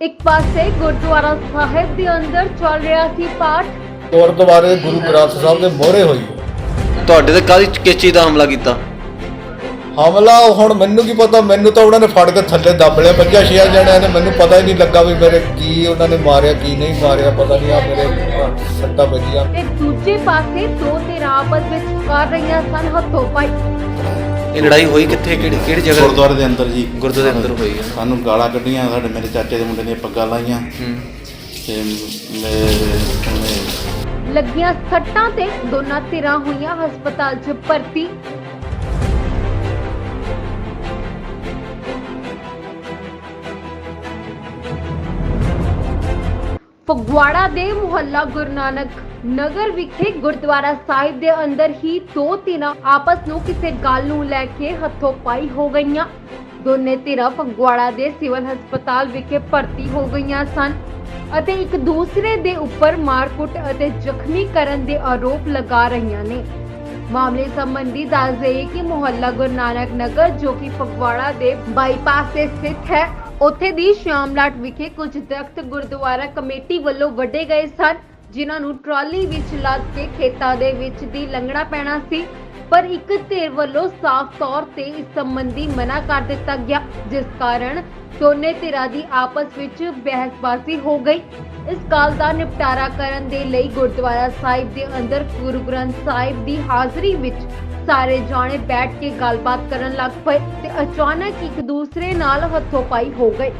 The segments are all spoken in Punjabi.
ਇੱਕ ਪਾਸੇ ਗੁਰਦੁਆਰਾ ਸਾਹਿਬ ਦੇ ਅੰਦਰ ਚੱਲ ਰਿਹਾ ਸੀ ਪਾਠ। ਗੁਰਦੁਆਰੇ ਗੁਰੂ ਗ੍ਰੰਥ ਸਾਹਿਬ ਦੇ ਮੋਹਰੇ ਹੋਈ। ਤੁਹਾਡੇ ਤੇ ਕਾਹਦੀ ਕਿਸ ਚੀਜ਼ ਦਾ ਹਮਲਾ ਕੀਤਾ? ਹਮਲਾ ਹੁਣ ਮੈਨੂੰ ਕੀ ਪਤਾ ਮੈਨੂੰ ਤਾਂ ਉਹਨਾਂ ਨੇ ਫੜ ਕੇ ਥੱਲੇ ਦੱਬ ਲਿਆ ਪੰਜਾਂ ਛੇ ਜਣਿਆਂ ਨੇ ਮੈਨੂੰ ਪਤਾ ਹੀ ਨਹੀਂ ਲੱਗਾ ਵੀ ਮੇਰੇ ਕੀ ਉਹਨਾਂ ਨੇ ਮਾਰਿਆ ਕੀ ਨਹੀਂ ਮਾਰਿਆ ਪਤਾ ਨਹੀਂ ਆ ਮੇਰੇ ਸੱਟਾਂ ਵੱਜੀਆਂ। ਤੇ ਦੂਜੇ ਪਾਸੇ ਦੋ ਧਿਰਾਂ ਆਪਸ ਵਿੱਚ ਕਰ ਰਹੀਆਂ ਸਨ ਹੱਥੋਂ ਪਾਈ। ਇਹ ਲੜਾਈ ਹੋਈ ਕਿੱਥੇ? ਕਿਹੜੀ ਕਿਹੜੀ ਜਗ੍ਹਾ? ਗੁਰਦੁਆਰੇ ਦੇ ਅੰਦਰ ਜੀ। ਗੁਰਦੁਆਰੇ ਦੇ ਅੰਦਰ ਹੋਈ ਆ ਸਾਨੂੰ ਗਾਲਾਂ ਕੱਢੀਆਂ ਸਾਡੇ ਮੇਰੇ ਚਾਚੇ ਦੇ ਮੁੰਡੇ ਦੀਆਂ ਪੱਗਾਂ ਲਾਈਆਂ। ਹੂੰ। ਤੇ ਮੇਰੇ ਲੱਗੀਆਂ ਸੱਟਾਂ ਤੇ ਦੋਨਾਂ ਧਿਰਾਂ ਹੋਈਆਂ ਹਸਪਤਾਲ 'ਚ ਭਰਤੀ। ਫਗਵਾੜਾ ਦੇ ਮੁਹੱਲਾ ਗੁਰੂ ਨਾਨਕ ਨਗਰ ਵਿਖੇ ਗੁਰਦੁਆਰਾ ਸਾਹਿਬ ਦੇ ਅੰਦਰ ਹੀ ਦੋ ਧਿਰਾਂ ਆਪਸ ਨੂੰ ਕਿਸੇ ਗੱਲ ਨੂੰ ਲੈ ਕੇ ਹੱਥੋਂ ਪਾਈ ਹੋ ਗਈਆਂ। ਦੋਨੇ ਧਿਰਾਂ ਫਗਵਾੜਾ ਦੇ ਸਿਵਲ ਹਸਪਤਾਲ ਵਿਖੇ ਭਰਤੀ ਹੋ ਗਈਆਂ ਸਨ ਅਤੇ ਇੱਕ ਦੂਸਰੇ ਦੇ ਉੱਪਰ ਮਾਰਕੁੱਟ ਅਤੇ ਜ਼ਖਮੀ ਕਰਨ ਦੇ ਆਰੋਪ ਲਗਾ ਰਹੀਆਂ ਨੇ। ਮਾਮਲੇ ਸੰਬੰਧੀ ਦੱਸ ਦੇਈਏ ਕਿ ਮੁਹੱਲਾ ਗੁਰੂ ਨਾਨਕ ਨਗਰ ਜੋ ਕਿ ਫਗਵਾੜਾ ਦੇ ਬਾਈਪਾਸ ਤੇ ਸਥਿਤ ਹੈ ਉੱਥੇ ਦੀ ਸ਼ਾਮਲਾਟ ਵਿਖੇ ਕੁਝ ਦਰਖਤ ਗੁਰਦੁਆਰਾ ਕਮੇਟੀ ਵੱਲੋਂ ਵੱਡੇ ਗਏ ਸਨ, ਜਿਨ੍ਹਾਂ ਨੂੰ ਟਰਾਲੀ ਵਿੱਚ ਲੱਦ ਕੇ ਖੇਤਾਂ ਦੇ ਵਿੱਚ ਦੀ ਲੰਘਣਾ ਪੈਣਾ ਸੀ। ਪਰ ਇੱਕ ਧਿਰ ਵੱਲੋਂ ਸਾਫ਼ ਤੌਰ ਤੇ ਇਸ ਸੰਬੰਧੀ ਮਨਾ ਕਰ ਦਿੱਤਾ ਗਿਆ, ਜਿਸ ਕਾਰਨ ਦੋਨੇ ਧਿਰਾਂ ਦੀ ਆਪਸ ਵਿੱਚ ਬਹਿਸਬਾਜ਼ੀ ਹੋ ਗਈ। ਇਸ ਗੱਲ ਦਾ ਨਿਪਟਾਰਾ ਕਰਨ ਦੇ ਲਈ ਗੁਰਦੁਆਰਾ ਸਾਹਿਬ ਦੇ ਅੰਦਰ ਗੁਰੂ ਗ੍ਰੰਥ ਸਾਹਿਬ ਦੀ ਹਾਜ਼ਰੀ ਵਿੱਚ ਸਾਰੇ ਜਾਣੇ ਬੈਠ ਕੇ ਗੱਲਬਾਤ ਕਰਨ ਲੱਗ ਪਏ ਤੇ ਅਚਾਨਕ ਇੱਕ ਦੂਸਰੇ ਨਾਲ ਹੱਥੋਂ ਪਾਈ ਹੋ ਗਏ।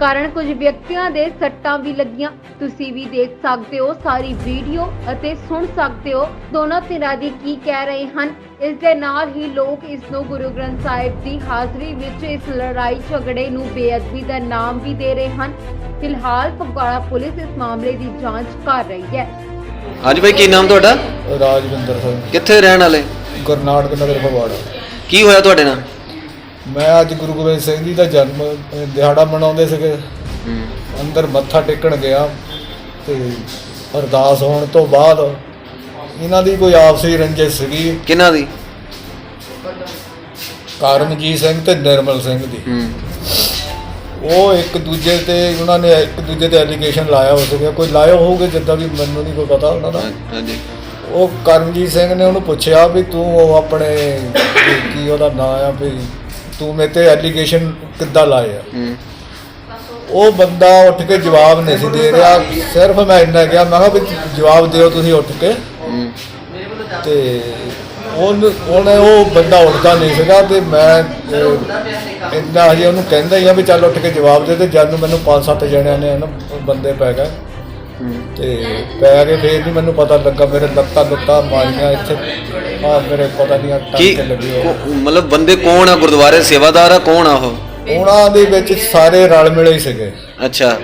ਕਾਰਨ ਕੁਝ ਵਿਅਕਤੀਆਂ ਦੇ ਸੱਟਾਂ ਵੀ ਲੱਗੀਆਂ। ਤੁਸੀਂ ਵੀ ਦੇਖ ਸਕਦੇ ਹੋ ਸਾਰੀ ਵੀਡੀਓ ਅਤੇ ਸੁਣ ਸਕਦੇ ਹੋ ਦੋਨੋਂ ਧਿਰਾਂ ਦੀ ਕੀ ਕਹਿ ਰਹੇ ਹਨ। ਇਸ ਦੇ ਨਾਲ ਹੀ ਲੋਕ ਇਸ ਨੂੰ ਗੁਰੂ ਗ੍ਰੰਥ ਸਾਹਿਬ ਦੀ ਹਾਜ਼ਰੀ ਵਿੱਚ ਇਸ ਲੜਾਈ ਝਗੜੇ ਨੂੰ ਬੇਅਦਬੀ ਦਾ ਨਾਮ ਵੀ ਦੇ ਰਹੇ ਹਨ। ਫਿਲਹਾਲ ਫਗਵਾੜਾ ਪੁਲਿਸ ਇਸ ਮਾਮਲੇ ਦੀ ਜਾਂਚ ਕਰ ਰਹੀ ਹੈ। ਹਾਂਜੀ ਭਾਈ ਕੀ ਨਾਮ ਤੁਹਾਡਾ? ਰਾਜਵਿੰਦਰ ਸਿੰਘ। ਕਿੱਥੇ ਰਹਿਣ ਵਾਲੇ? ਗੁਰਨਾਨਕ ਨਗਰ ਫਗਵਾੜਾ ਕੀ ਹੋਇਆ ਤੁਹਾਡੇ ਨਾਲ? ਮੈਂ ਅੱਜ ਗੁਰੂ ਗੋਬਿੰਦ ਸਿੰਘ ਜੀ ਦਾ ਜਨਮ ਅਹ, ਦਿਹਾੜਾ ਮਨਾਉਂਦੇ ਸੀਗੇ। ਅੰਦਰ ਮੱਥਾ ਟੇਕਣ ਗਿਆ ਤੇ ਅਰਦਾਸ ਹੋਣ ਤੋਂ ਬਾਅਦ ਇਹਨਾਂ ਦੀ ਕੋਈ ਆਪਸੀ ਰੰਜਿਸ਼ ਸੀਗੀ। ਕਿਹਨਾਂ ਦੀ? ਕਰਮਜੀਤ ਸਿੰਘ ਤੇ ਨਿਰਮਲ ਸਿੰਘ ਦੀ। ਹੂੰ। ਉਹ ਇੱਕ ਦੂਜੇ ਤੇ ਉਹਨਾਂ ਨੇ ਇੱਕ ਦੂਜੇ ਤੇ ਐਲੀਗੇਸ਼ਨ ਲਾਇਆ ਹੋ ਸੀਗਾ। ਕੋਈ ਲਾਇਆ ਹੋਊਗਾ ਜਿੱਦਾਂ ਵੀ ਮੈਨੂੰ ਨਹੀਂ ਕੋਈ ਪਤਾ ਉਹਨਾਂ ਦਾ। ਹਾਂਜੀ। ਉਹ ਕਰਮਜੀਤ ਸਿੰਘ ਨੇ ਉਹਨੂੰ ਪੁੱਛਿਆ ਵੀ ਤੂੰ ਉਹ ਆਪਣੇ ਵੀ ਕੀ ਉਹਦਾ ਨਾਂ ਆ ਵੀ ਤੂੰ ਮੇਰੇ ਤੇ ਐਲੀਗੇਸ਼ਨ ਕਿੱਦਾਂ ਲਾਇਆ ਹੂੰ। ਉਹ ਬੰਦਾ ਉੱਠ ਕੇ ਜਵਾਬ ਨਹੀਂ ਸੀ ਦੇ ਰਿਹਾ। ਸਿਰਫ ਮੈਂ ਇੰਨਾ ਕਿਹਾ ਮੈਂ ਕਿਹਾ ਵੀ ਜਵਾਬ ਦਿਓ ਤੁਸੀਂ ਉੱਠ ਕੇ। ਹੂੰ। ਤੇ ਉਹਨ ਉਹਨੇ ਉਹ ਬੰਦਾ ਉੱਠਦਾ ਨਹੀਂ ਸੀਗਾ ਤੇ ਮੈਂ ਅਹ, ਇੰਨਾ ਹਜੇ ਉਹਨੂੰ ਕਹਿੰਦਾ ਹੀ ਆ ਵੀ ਚੱਲ ਉੱਠ ਕੇ ਜਵਾਬ ਦੇ ਤੇ ਜਦ ਨੂੰ ਮੈਨੂੰ ਪੰਜ ਸੱਤ ਜਣਿਆਂ ਨੇ ਨਾ ਬੰਦੇ ਪੈ ਗਏ। ਤੇ ਪੈ ਕੇ ਫੇਰ ਨਹੀਂ ਮੈਨੂੰ ਪਤਾ ਲੱਗਾ ਮੇਰੇ ਲੱਤਾਂ ਲੁੱਤਾਂ ਮਾਰੀਆਂ ਇੱਥੇ। ਆ ਮੇਰੇ ਪਤਾ ਨਹੀਂ ਆ ਕੀ ਟਾਂਕੇ ਲੱਗੇ ਹੋਏ ਕੋ- ਮਤਲਬ ਬੰਦੇ ਕੌਣ ਆ? ਗੁਰਦੁਆਰੇ ਸੇਵਾਦਾਰ ਆ? ਕੌਣ ਆ ਉਹ? ਉਹਨਾਂ ਦੇ ਵਿੱਚ ਸਾਰੇ ਰਲ ਮਿਲੇ ਹੀ ਸੀਗੇ। ਅੱਛਾ।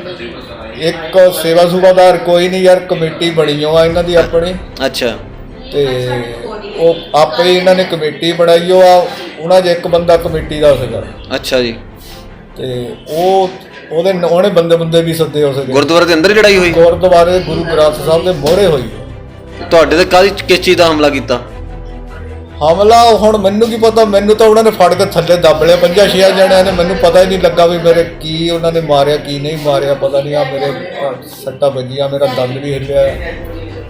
ਇੱਕ ਸੇਵਾ ਸੁਭਾਦਾਰ ਕੋਈ ਨਹੀਂ ਯਾਰ ਕਮੇਟੀ ਬਣੀ ਹੋਆ ਇਹਨਾਂ ਦੀ ਆਪਣੀ। ਅੱਛਾ। ਤੇ ਉਹ ਆਪੇ ਇਹਨਾਂ ਨੇ ਕਮੇਟੀ ਬਣਾਈ ਉਹ ਆ ਉਹਨਾਂ 'ਚ ਇੱਕ ਬੰਦਾ ਕਮੇਟੀ ਦਾ ਸੀਗਾ। ਅੱਛਾ ਜੀ। ਤੇ ਉਹ ਉਹਦੇ ਉਹਨੇ ਬੰਦੇ ਬੰਦੇ ਵੀ ਸੱਦੇ ਹੋ ਸੀਗੇ ਗੁਰਦੁਆਰੇ ਦੇ ਅੰਦਰ ਹੀ ਲੜਾਈ ਹੋਈ? ਗੁਰਦੁਆਰੇ ਗੁਰੂ ਗ੍ਰੰਥ ਸਾਹਿਬ ਦੇ ਮੋਹਰੇ ਹੋਈ। ਤੁਹਾਡੇ ਤੇ ਕਾਹਦੀ ਕਿਸ ਚੀਜ਼ ਦਾ ਹਮਲਾ ਕੀਤਾ? ਹਮਲਾ ਹੁਣ ਮੈਨੂੰ ਕੀ ਪਤਾ ਮੈਨੂੰ ਤਾਂ ਉਹਨਾਂ ਨੇ ਫੜ ਕੇ ਥੱਲੇ ਦੱਬ ਲਿਆ। ਪੰਜਾਂ ਛੇ ਜਣਿਆਂ ਨੇ ਮੈਨੂੰ ਪਤਾ ਹੀ ਨਹੀਂ ਲੱਗਾ ਵੀ ਮੇਰੇ ਕੀ ਉਹਨਾਂ ਨੇ ਮਾਰਿਆ ਕੀ ਨਹੀਂ ਮਾਰਿਆ ਪਤਾ ਨਹੀਂ ਆ ਮੇਰੇ ਸੱਟਾਂ ਵੱਜੀਆਂ ਮੇਰਾ ਦੰਦ ਵੀ ਹਿੱਲਿਆ।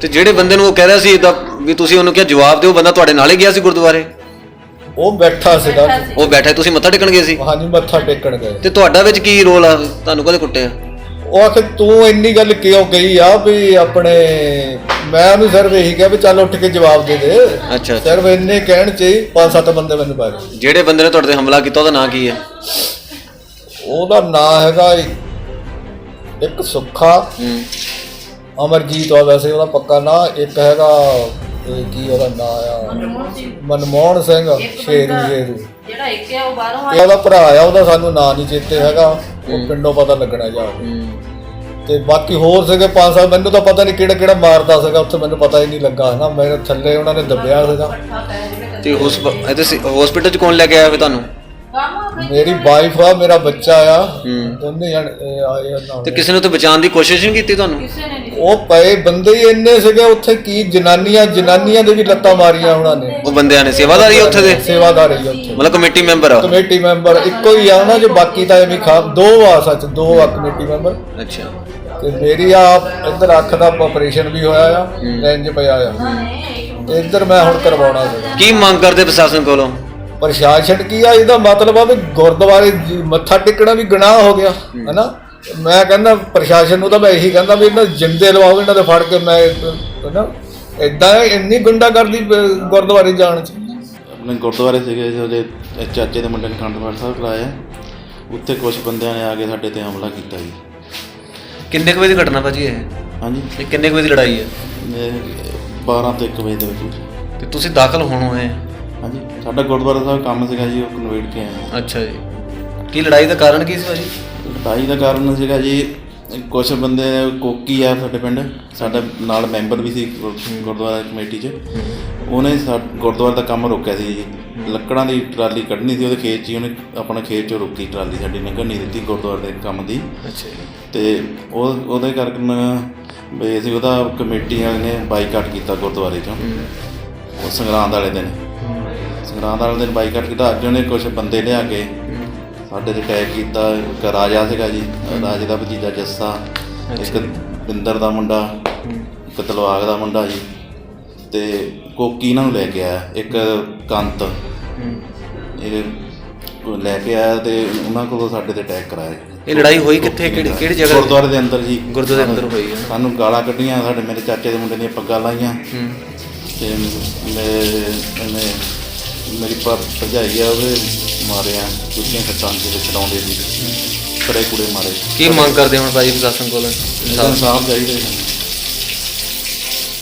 ਤੇ ਜਿਹੜੇ ਬੰਦੇ ਨੂੰ ਉਹ ਕਹਿ ਰਿਹਾ ਸੀ ਤਾਂ ਵੀ ਤੁਸੀਂ ਉਹਨੂੰ ਕਿਹਾ ਜਵਾਬ ਦਿਓ ਬੰਦਾ ਤੁਹਾਡੇ ਨਾਲ ਹੀ ਗਿਆ ਸੀ ਗੁਰਦੁਆਰੇ? ਉਹ ਬੈਠਾ ਸੀਗਾ। ਉਹ ਬੈਠਾ ਤੁਸੀਂ ਮੱਥਾ ਟੇਕਣ ਗਏ ਸੀ? ਹਾਂਜੀ ਮੱਥਾ ਟੇਕਣ ਗਏ। ਤੇ ਤੁਹਾਡਾ ਵਿੱਚ ਕੀ ਰੋਲ ਆ? ਤੁਹਾਨੂੰ ਕਦੇ ਕੁੱਟਿਆ? ਉਹ ਆਖੇ ਤੂੰ ਇੰਨੀ ਗੱਲ ਕਿਉਂ ਕਹੀ ਆ ਵੀ ਆਪਣੇ ਮੈਂ ਉਹਨੂੰ ਸਿਰਫ ਇਹੀ ਕਿਹਾ ਵੀ ਚੱਲ ਉੱਠ ਕੇ ਜਵਾਬ ਦੇ ਦੇ। ਅੱਛਾ ਸਿਰਫ ਇੰਨੇ ਕਹਿਣ ਚ ਹੀ ਪੰਜ ਸੱਤ ਬੰਦੇ ਮੈਨੂੰ ਪਾ ਗਏ ਜਿਹੜੇ ਬੰਦੇ ਨੇ ਤੁਹਾਡੇ ਤੇ ਹਮਲਾ ਕੀਤਾ ਉਹਦਾ ਨਾਂ ਕੀ ਹੈ? ਉਹਦਾ ਨਾਂ ਹੈਗਾ ਇੱਕ- ਇੱਕ ਸੁੱਖਾ। ਹੂੰ। ਅਮਰਜੀਤ ਆ ਵੈਸੇ ਉਹਦਾ ਪੱਕਾ ਨਾਂ। ਇੱਕ ਹੈਗਾ ਇਹ ਕੀ ਉਹਦਾ ਨਾਂ ਆ? ਮਨਮੋਹਨ ਸਿੰਘ। ਸ਼ੇਰੂ ਸ਼ੇਰੂ। ਜਿਹੜਾ ਇੱਕ ਆ ਉਹ ਬਾਹਰੋਂ ਇਹ ਉਹਦਾ ਭਰਾ ਆ ਉਹਦਾ ਸਾਨੂੰ ਨਾਂ ਨਹੀਂ ਚੇਤੇ ਹੈਗਾ। ਉਹ ਪਿੰਡੋਂ ਪਤਾ ਲੱਗਣਾ ਜਾ ਤੇ ਬਾਕੀ ਹੋਰ ਸੀਗੇ ਪੰਜ ਸੱਤ ਮੈਨੂੰ ਤਾਂ ਪਤਾ ਨਹੀਂ ਕਿਹੜਾ ਕਿਹੜਾ ਮਾਰਦਾ ਸੀਗਾ ਉੱਥੇ ਮੈਨੂੰ ਪਤਾ ਹੀ ਨਹੀਂ ਲੱਗਾ ਨਾ ਮੇਰੇ ਥੱਲੇ ਉਹਨਾਂ ਨੇ ਦੱਬਿਆ ਸੀਗਾ। ਤੇ ਉਸ ਹਸਪੀਟਲ ਚ ਕੌਣ ਲੈ ਕੇ ਆਇਆ ਫਿਰ ਤੁਹਾਨੂੰ? ਮੇਰੀ ਵਾਈਫ ਆ ਮੇਰਾ ਬੱਚਾ ਆ। ਹੂੰ। ਦੋਨੇ ਜਣ ਆਏ ਆ ਨਾਲ ਤੇ ਕਿਸੇ ਨੇ ਤਾਂ ਬਚਾਉਣ ਦੀ ਕੋਸ਼ਿਸ਼ ਨਹੀਂ ਕੀਤੀ ਤੁਹਾਨੂੰ? ਉਹ ਪਏ ਬੰਦੇ ਹੀ ਇੰਨੇ ਸੀਗੇ ਉੱਥੇ ਕੀ ਜਨਾਨੀਆਂ ਜਨਾਨੀਆਂ ਦੇ ਵੀ ਲੱਤਾਂ ਮਾਰੀਆਂ ਉਹਨਾਂ ਨੇ। ਉਹ ਬੰਦਿਆਂ ਨੇ ਸੇਵਾਦਾਰੀ ਆ ਉੱਥੇ ਦੇ? ਸੇਵਾਦਾਰ ਹੀ ਉੱਥੇ। ਮਤਲਬ ਕਮੇਟੀ ਮੈਂਬਰ ਆ? ਕਮੇਟੀ ਮੈਂਬਰ ਇੱਕੋ ਹੀ ਆ ਉਹਨਾਂ ਜੋ ਬਾਕੀ ਤਾਂ ਐਵੇਂ ਖਾ ਦੋ ਆ ਸੱਚ ਦੋ ਆ ਕਮੇਟੀ ਮੈਂਬਰ ਅੱਛਾ। ਤੇ ਮੇਰੀ ਆ ਇੱਧਰ ਅੱਖ ਦਾ ਆਪਰੇਸ਼ਨ ਵੀ ਹੋਇਆ ਆ ਲੈਂਜ ਪਿਆ ਆ। ਤੇ ਇੱਧਰ ਮੈਂ ਹੁਣ ਕਰਵਾਉਣਾ। ਸੀ ਕੀ ਮੰਗ ਕਰਦੇ ਪ੍ਰਸ਼ਾਸਨ ਕੋਲੋਂ? ਪ੍ਰਸ਼ਾਸਨ ਕੀ ਆ ਇਹਦਾ ਮਤਲਬ ਆ ਵੀ ਗੁਰਦੁਆਰੇ ਜ- ਮੱਥਾ ਟੇਕਣਾ ਵੀ ਗੁਨਾਹ ਹੋ ਗਿਆ ਹੈਨਾ? ਮੈਂ ਕਹਿੰਦਾ ਪ੍ਰਸ਼ਾਸਨ ਨੂੰ ਤਾਂ ਮੈਂ ਇਹੀ ਕਹਿੰਦਾ ਵੀ ਇਹਨਾਂ ਜਿੰਦੇ ਲਵਾਓ ਇਹਨਾਂ ਦੇ ਫੜ ਕੇ ਮੈਂ ਹੈਨਾ? ਇਦਾਂ ਇੰਨੀ ਗੁੰਡਾਗਰਦੀ ਬ- ਗੁਰਦੁਆਰੇ ਜਾਣ ਚ। ਆਪਣੇ ਗੁਰਦੁਆਰੇ ਸੀਗੇ ਜਿਹੜੇ ਚਾਚੇ ਦੇ ਮੁੰਡੇ ਨੇ ਖੰਡ ਪਾਠ ਸਾਹਿਬ ਕਰਾਇਆ। ਉੱਥੇ ਕੁਝ ਬੰਦਿਆਂ ਨੇ ਆ ਕੇ ਸਾਡੇ ਤੇ ਹਮਲਾ ਕੀਤਾ ਜੀ। ਕਿੰਨੇ ਕੁ ਵਜੇ ਦੀ ਘਟਨਾ ਭਾਜੀ ਇਹ? ਹਾਂਜੀ। ਇਹ ਕਿੰਨੇ ਕੁ ਵਜੇ ਦੀ ਲੜਾਈ ਹੈ? ਇਹ 12 ਤੋਂ 1 ਵਜੇ ਦੇ ਵਿੱਚ। ਤੇ ਤੁਸੀਂ ਦਾਖਲ ਹੋਣ ਹੋਏ ਆ। ਹਾਂਜੀ ਸਾਡਾ ਗੁਰਦੁਆਰਾ ਸਾਹਿਬ ਕੰਮ ਸੀਗਾ ਜੀ ਉਹ ਕਨਵੇਟ ਕੇ ਆਏ। ਅੱਛਾ ਜੀ। ਕੀ ਲੜਾਈ ਦਾ ਕਾਰਨ ਕੀ ਸੀ ਭਾਜੀ ਲੜਾਈ ਦਾ ਕਾਰਨ ਸੀਗਾ ਜੀ ਕੁਝ ਬੰਦੇ ਕੋਕੀ ਆ ਸਾਡੇ ਪਿੰਡ ਸਾਡਾ ਨਾਲ ਮੈਂਬਰ ਵੀ ਸੀ ਗੁਰ- ਗੁਰਦੁਆਰਾ ਕਮੇਟੀ 'ਚ। ਉਹਨੇ ਸਾ ਗੁਰਦੁਆਰੇ ਦਾ ਕੰਮ ਰੋਕਿਆ ਸੀ ਜੀ। ਲੱਕੜਾਂ ਦੀ ਟਰਾਲੀ ਕੱਢਣੀ ਸੀ ਉਹਦੇ ਖੇਤ 'ਚ ਹੀ ਉਹਨੇ ਆਪਣਾ ਖੇਤ 'ਚੋਂ ਰੋਕੀ ਟਰਾਲੀ ਸਾਡੀ ਲੰਘਣ ਨਹੀਂ ਦਿੱਤੀ ਗੁਰਦੁਆਰੇ ਦੇ ਕੰਮ ਦੀ। ਅੱਛਾ ਜੀ। ਤੇ ਉਹ ਉਹਦੇ ਕਰਕੇ ਵੀ ਅਸੀਂ ਉਹਦਾ ਕਮੇਟੀ ਵਾਲੇ ਨੇ ਬਾਈਕਾਟ ਕੀਤਾ ਗੁਰਦੁਆਰੇ 'ਚੋਂ। ਉਹ ਸੰਗਰਾਂਦ ਵਾਲੇ ਦਿਨ। ਵਾਲੇ ਦਿਨ ਬਾਈਕਾਟ ਕੀਤਾ। ਅੱਜ ਉਹਨੇ ਕੁਝ ਬੰਦੇ ਲਿਆ ਕੇ ਸਾਡੇ ਤੇ ਅਟੈਕ ਕੀਤਾ। ਇੱਕ ਰਾਜਾ ਸੀਗਾ ਜੀ ਰਾਜੇ ਦਾ ਭਤੀਜਾ ਜੱਸਾ ਇੱਕ ਬਿੰਦਰ ਦਾ ਮੁੰਡਾ ਇੱਕ ਤਲਵਾਗ ਦਾ ਮੁੰਡਾ ਜੀ। ਤੇ ਕੋਕੀ ਇਹਨਾਂ ਨੂੰ ਲੈ ਕੇ ਆਇਆ ਇੱਕ ਕੰਤ। ਇਹ ਉਹ ਲੈ ਕੇ ਆਇਆ ਤੇ ਉਹਨਾਂ ਕੋਲੋਂ ਸਾਡੇ ਤੇ ਅਟੈਕ ਕਰਾਇਆ। ਇਹ ਲੜਾਈ ਹੋਈ ਕਿੱਥੇ? ਕਿਹੜੀ ਕਿਹੜੀ ਜਗ੍ਹਾ ਗੁਰਦੁਆਰੇ ਦੇ ਅੰਦਰ ਜੀ। ਗੁਰਦੁਆਰੇ ਦੇ ਅੰਦਰ ਹੋਈ ਹੈ ਸਾਨੂੰ ਗਾਲਾਂ ਕੱਢੀਆਂ ਸਾਡੇ ਮੇਰੇ ਚਾਚੇ ਦੇ ਮੁੰਡੇ ਦੀਆਂ ਪੱਗਾਂ ਲਾਈਆਂ। ਤੇ ਮੇਰੇ ਇਹਨੇ ਮੇਰੀ ਭਰ ਭਰਜਾਈ ਆ ਉਹਦੇ ਮਾਰਿਆ ਕੁੱਤੀਆਂ ਖੱਟਾਂ ਦੇ ਵਿੱਚ ਲਾਉਂਦੇ ਸੀ। ਕੜੇ ਕੁੜੇ ਮਾਰੇ। ਕੀ ਮੰਗ ਕਰਦੇ ਹੁਣ ਭਾਜੀ ਪ੍ਰਸ਼ਾਸਨ ਕੋਲੋਂ? ਇਨਸਾਫ ਚਾਹੀਦਾ ਜੀ।